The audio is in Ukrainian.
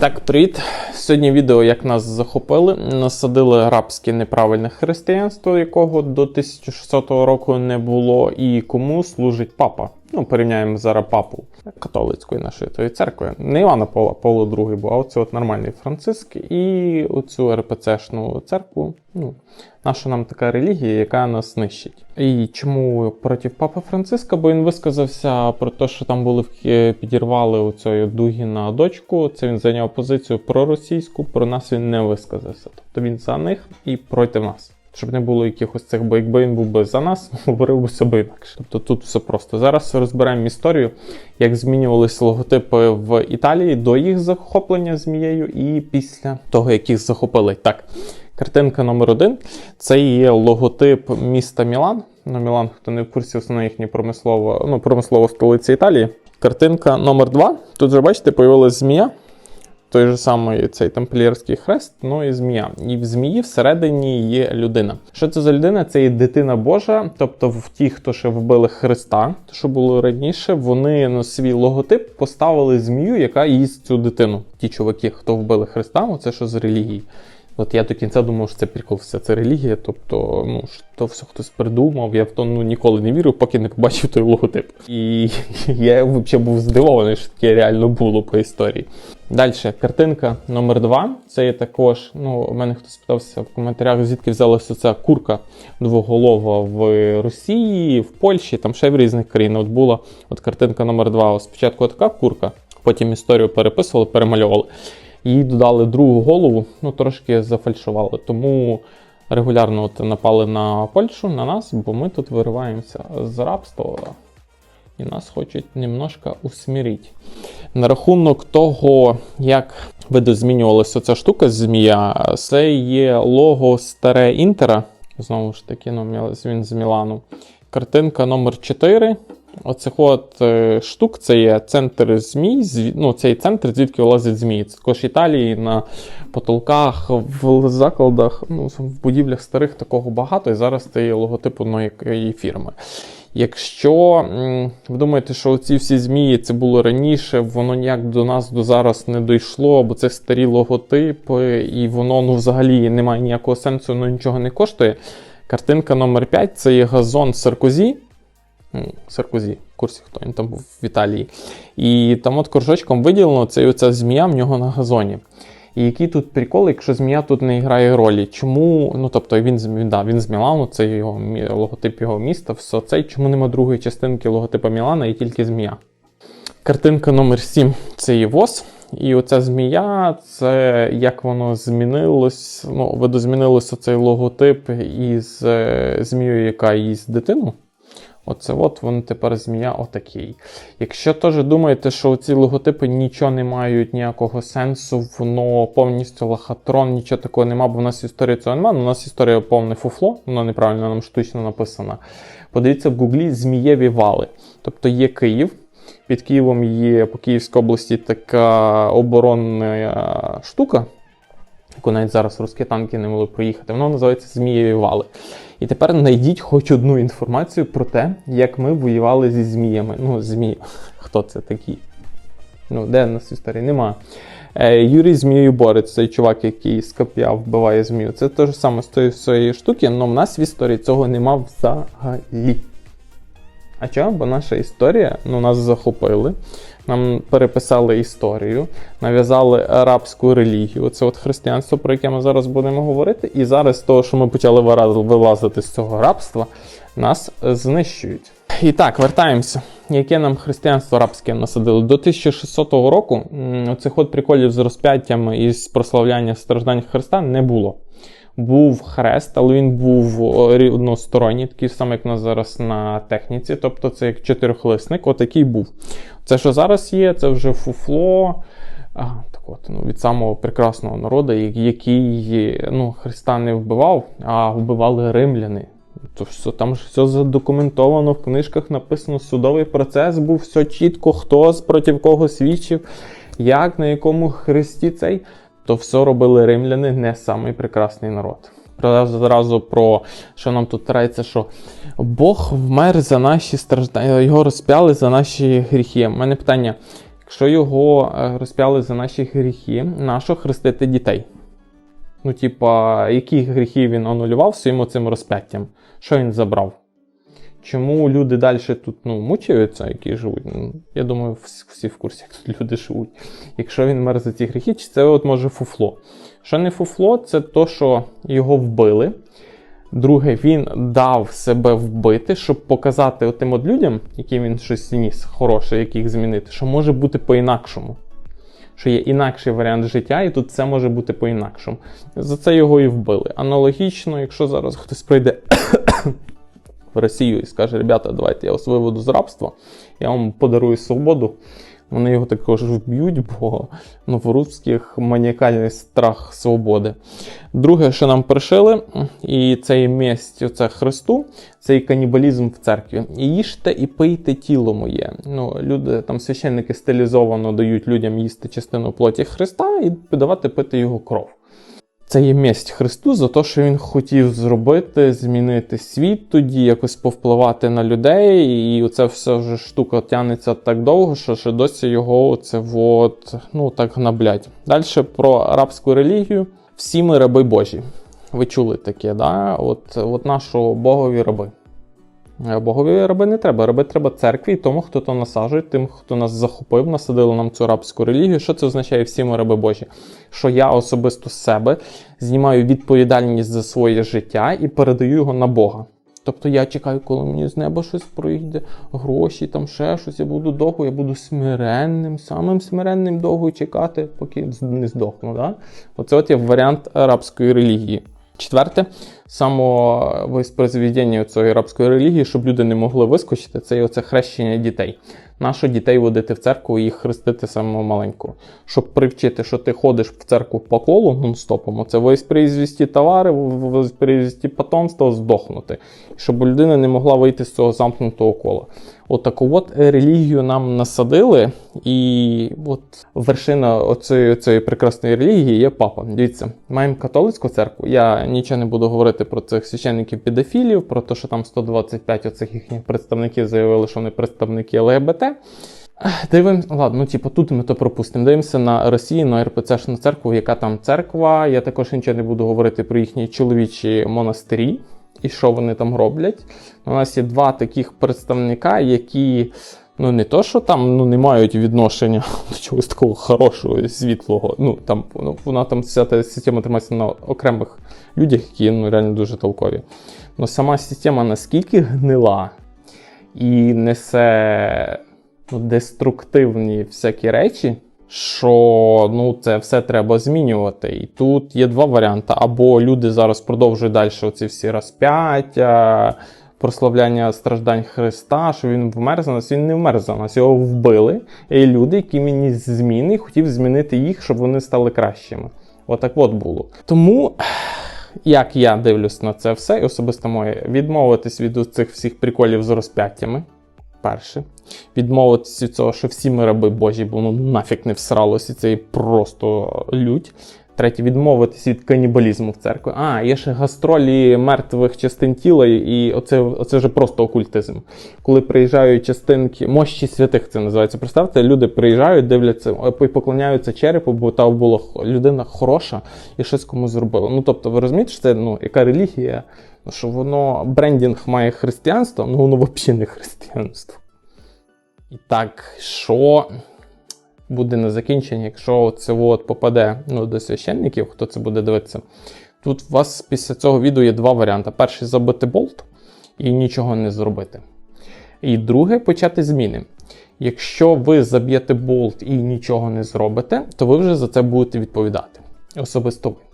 Так, привіт. Сьогодні відео, як нас захопили. Насадили арабське неправильне християнство, якого до 1600 року не було, і кому служить папа. Ну, порівняємо зараз папу католицької нашої тої церкви. Не Івана Павла, Павло II був, а оце от нормальний Франциск і оцю РПЦшну церкву. Ну, наша нам така релігія, яка нас нищить. І чому проти папи Франциска? Бо він висказався про те, що там були підірвали оцею Дугіна дочку. Це він зайняв позицію проросійську, про нас він не висказався. Тобто він за них і проти нас. Щоб не було якихось цих, бо якби він був би за нас, говорив би себе інакше. Тобто тут все просто. Зараз розберемо історію, як змінювалися логотипи в Італії до їх захоплення змією і після того, як їх захопили. Так, картинка номер один це є логотип міста Мілан. Ну, Мілан, хто не в курсі, основна їхня промислова, ну, промислова столиця Італії. Картинка номер два. Тут же бачите, появилась змія той же самий цей тамплієрський хрест, ну і змія. І в змії всередині є людина. Що це за людина? Це є дитина Божа. Тобто, в ті, хто ще вбили Христа, що було раніше, вони на свій логотип поставили змію, яка їсть цю дитину. Ті чуваки, хто вбили Христа, оце що з релігії. От я до кінця думав, що це прикол, все це релігія. Тобто, ну що все хтось придумав. Я в то ну, ніколи не вірив, поки не побачив той логотип. І я взагалі був здивований, що таке реально було по історії. Далі, картинка номер два. Це є також. Ну, у мене хтось питався в коментарях, звідки взялася ця курка двоголова в Росії, в Польщі, там ще в різних країнах. От була от картинка номер два. Спочатку така курка, потім історію переписували, перемальовували. Їй додали другу голову, ну трошки зафальшували. Тому регулярно от напали на Польщу, на нас, бо ми тут вириваємося з рабства. І нас хочуть немножко усмірити. На рахунок того, як видозмінювалася ця штука змія, це є лого старе Інтера. Знову ж таки, ну, він з Мілану. Картинка номер 4. Оцих от е, штук це є центр змій. Ну, цей центр, звідки вилазять змії. Це також Італії на потолках, в закладах, ну, в будівлях старих такого багато. І зараз це є логотип одної фірми. Якщо ви думаєте, що ці всі змії це було раніше, воно ніяк до нас до зараз не дійшло, бо це старі логотипи, і воно ну, взагалі не має ніякого сенсу, воно нічого не коштує. Картинка номер 5 це є газон Саркозі. М, Саркозі, в курсі хто він там був в Італії. І там от кружочком виділено це оця змія в нього на газоні. І який тут прикол, якщо змія тут не грає ролі? Чому? Ну тобто він да, він з Мілану, це його логотип його міста, все це. Чому нема другої частинки логотипа Мілана і тільки змія? Картинка номер 7 це є ВОЗ. І оця змія, це як воно змінилось. Ну, видозмінилося цей логотип із е, змією, яка їсть дитину. Оце от він тепер змія отакий. Якщо теж думаєте, що ці логотипи нічого не мають ніякого сенсу, воно повністю лохотрон, нічого такого нема, бо в нас історії цього немає. У нас історія повне фуфло, вона неправильно нам штучно написана. Подивіться в гуглі змієві вали. Тобто є Київ. Під Києвом є по Київській області така оборонна е, штука, яку навіть зараз русські танки не могли проїхати. Воно називається Змієві вали. І тепер знайдіть хоч одну інформацію про те, як ми воювали зі зміями. Ну, змії, хто це такі? Ну, де в нас історії? Нема. Е, Юрій Змією борець, цей чувак, який з коп'я вбиває змію. Це те ж саме з тої всієї штуки, але в нас в історії цього нема взагалі. А чого? Бо наша історія, ну, нас захопили, нам переписали історію, нав'язали арабську релігію, це от християнство, про яке ми зараз будемо говорити. І зараз з того, що ми почали вилазити з цього рабства, нас знищують. І так, вертаємося. Яке нам християнство арабське насадили? До 1600 року м, оцих от приколів з розп'яттям і з прославляння страждань Христа не було. Був хрест, але він був рівносторонній, такий самий, як у нас зараз на техніці. Тобто це як чотирьохлисник, отакий був. Це, що зараз є, це вже фуфло. А, так от, ну, від самого прекрасного народу, який ну, Христа не вбивав, а вбивали римляни. То все, там ж все задокументовано, в книжках написано, судовий процес був, все чітко, хто проти кого свідчив, як, на якому хресті цей. То все робили римляни, не самий прекрасний народ. Зразу про що нам тут трається, що Бог вмер за наші страждання, його розп'яли за наші гріхи. У мене питання: Якщо його е, розп'яли за наші гріхи, нащо хрестити дітей? Ну, типа, які гріхи він анулював своїм оцим розп'яттям? Що він забрав? Чому люди далі тут ну, мучаються, які живуть? Ну, я думаю, всі, в курсі, як тут люди живуть. Якщо він мер за ці гріхи, чи це от може фуфло? Що не фуфло, це то, що його вбили. Друге, він дав себе вбити, щоб показати отим от людям, яким він щось ніс, хороше, яких змінити, що може бути по-інакшому. Що є інакший варіант життя, і тут все може бути по-інакшому. За це його і вбили. Аналогічно, якщо зараз хтось прийде в Росію і скаже, ребята, давайте я вас виведу з рабства, я вам подарую свободу. Вони його також вб'ють, бо ну, в русських маніакальний страх свободи. Друге, що нам пришили, і це є місць оце Христу, це і канібалізм в церкві. І їжте і пийте тіло моє. Ну, люди, там священники стилізовано дають людям їсти частину плоті Христа і давати пити його кров. Це є місць Христу за те, що він хотів зробити, змінити світ тоді, якось повпливати на людей, і оце все вже штука тягнеться так довго, що ще досі його це от, ну так гнаблять. Далі про арабську релігію. Всі ми раби Божі. Ви чули таке, да? От, от нашого Богові раби. Е, Богові раби не треба. Раби треба церкві і тому, хто то насаджує, тим, хто нас захопив, насадили нам цю арабську релігію. Що це означає всі ми раби Божі? Що я особисто з себе знімаю відповідальність за своє життя і передаю його на Бога. Тобто я чекаю, коли мені з неба щось прийде, гроші, там ще щось, я буду довго, я буду смиренним, самим смиренним довго чекати, поки не здохну. Да? Оце от є варіант арабської релігії. Четверте, самовоспроизведення цієї арабської релігії, щоб люди не могли вискочити, це є оце хрещення дітей. Нащо дітей водити в церкву і їх хрестити самого маленького? Щоб привчити, що ти ходиш в церкву по колу нон-стопом, це воспроизвести товари, воспроизвести потомство, здохнути. Щоб людина не могла вийти з цього замкнутого кола. Отаку от релігію нам насадили, і от вершина оцієї, оцієї прекрасної релігії є папа. Дивіться, маємо католицьку церкву. Я нічого не буду говорити про цих священників педофілів, про те, що там 125 оцих їхніх представників заявили, що вони представники ЛГБТ. Дивимося, ладно, ну типу, тут ми то пропустимо. Дивимося на Росії, на РПЦшну церкву, яка там церква. Я також нічого не буду говорити про їхні чоловічі монастирі і що вони там роблять. У нас є два таких представника, які. Ну, не то, що там ну, не мають відношення до чогось такого хорошого, світлого. Ну, там, ну, Вона там вся та система тримається на окремих людях, які ну, реально дуже толкові. Ну, сама система наскільки гнила і несе ну, деструктивні всякі речі, що ну, це все треба змінювати. І тут є два варіанти. Або люди зараз продовжують далі оці всі розп'яття, прославляння страждань Христа, що він вмер за нас, він не вмер за нас, його вбили. І люди, які мені зміни, хотів змінити їх, щоб вони стали кращими. Отак от було. Тому. Як я дивлюсь на це все, і особисто моє, відмовитись від цих всіх приколів з розп'яттями. Перше. Відмовитися від цього, що всі ми раби Божі, бо ну нафіг не всралося, це просто лють. Третє, відмовитись від канібалізму в церкві. А, є ще гастролі мертвих частин тіла, і оце оце вже просто окультизм. Коли приїжджають частинки, мощі святих це називається. Представте, люди приїжджають, дивляться, і поклоняються черепу, бо та була людина хороша і щось комусь зробила. Ну тобто, ви розумієте, що це ну, яка релігія, що воно брендінг має християнство, ну воно взагалі не християнство. І так, що буде на закінчення, якщо це от попаде ну, до священників, хто це буде дивитися. Тут у вас після цього відео є два варіанти: перший забити болт і нічого не зробити. І друге почати зміни. Якщо ви заб'єте болт і нічого не зробите, то ви вже за це будете відповідати. Особисто ви.